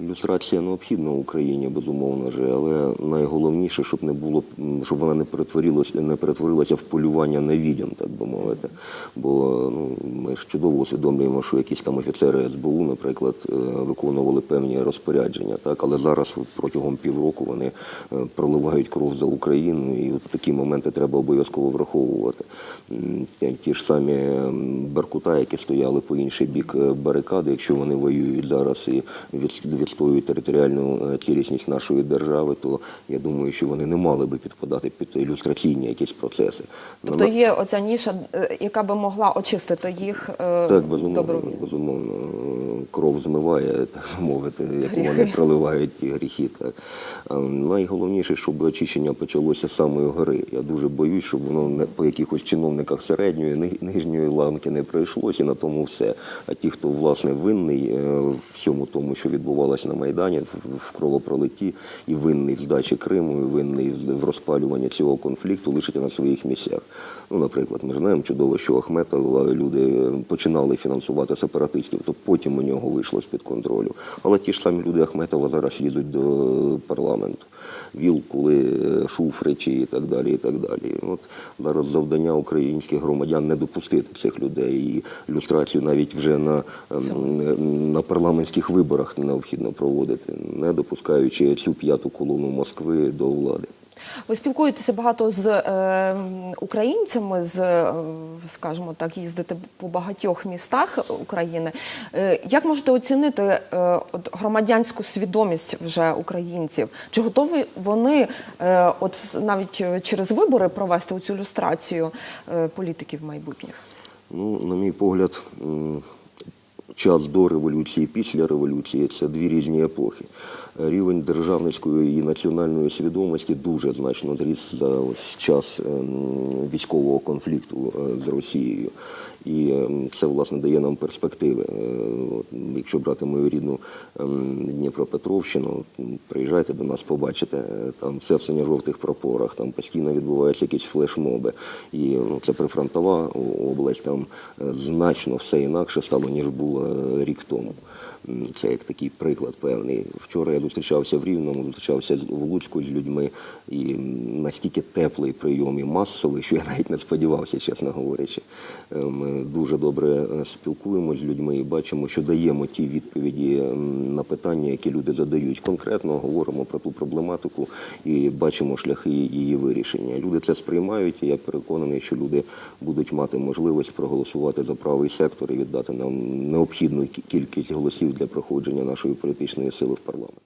Люстрація необхідна Україні, безумовно же, але найголовніше, щоб не було, щоб вона не перетворилася, не перетворилася в полювання на відьом, так би мовити. Бо ну, ми ж чудово усвідомлюємо, що якісь там офіцери СБУ, наприклад, е, виконували певні розпорядження, так, але зараз протягом півроку вони е, проливають кров за Україну, і от такі моменти треба обов'язково враховувати. Ті, ті ж самі Беркута, які стояли по інший бік е, барикади, якщо вони воюють зараз і від- відстоюють територіальну е, цілісність нашої держави, то я думаю, що вони не мали би підпадати під ілюстраційні якісь процеси. Тобто є оця ніша, е, яка би могла очистити їх е, так, безумовно, добровільно. безумовно, кров змиває, так мовити, як вони проливають ті гріхи. Так. Найголовніше, щоб очищення почалося з самої гори. Я дуже боюсь, щоб воно не по якихось чиновниках середньої, нижньої ланки не пройшлося, і на тому все. А ті, хто власне винний е, в всьому тому, що відбувалося на Майдані, в, кровопролитті, і винний в здачі Криму, і винний в- в розпалюванні цього конфлікту, лишиться на своїх місцях. Ну, наприклад, ми знаємо чудово, що Ахметова люди починали фінансувати сепаратистів, то потім у нього вийшло з-під контролю. Але ті ж самі люди Ахметова зараз їдуть до парламенту. Вілкули, Шуфричі і так далі. і так далі. От зараз завдання українських громадян не допустити цих людей. І люстрацію навіть вже на, ем, на парламентських виборах необхідно проводити, не допускаючи цю п'яту колону Москви до влади. Ви спілкуєтеся багато з е, українцями, з, е, скажімо так, їздите по багатьох містах України. Е, як можете оцінити е, от, громадянську свідомість вже українців? Чи готові вони е, от навіть е, через вибори провести цю люстрацію е, політиків майбутніх? Ну, на мій погляд, час до революції, після революції це дві різні епохи. Рівень державницької і національної свідомості дуже значно зріс за час ем, військового конфлікту е, з Росією. І ем, це, власне, дає нам перспективи. Е, Якщо брати мою рідну ем, Дніпропетровщину, приїжджайте до нас, побачите, е, там все в синьо-жовтих прапорах, там постійно відбуваються якісь флешмоби. І ну, це прифронтова область, там значно все інакше стало, ніж було е, рік тому. Це як такий приклад певний. Вчора я зустрічався в Рівному, зустрічався в Луцьку з людьми, і настільки теплий прийом і масовий, що я навіть не сподівався, чесно говорячи. Ми дуже добре е, спілкуємося з людьми і бачимо, що даємо ті відповіді на питання, які люди задають. Конкретно говоримо про ту проблематику і бачимо шляхи її вирішення. Люди це сприймають, і я переконаний, що люди будуть мати можливість проголосувати за правий сектор і віддати нам необхідну кількість голосів для проходження нашої політичної сили в парламент.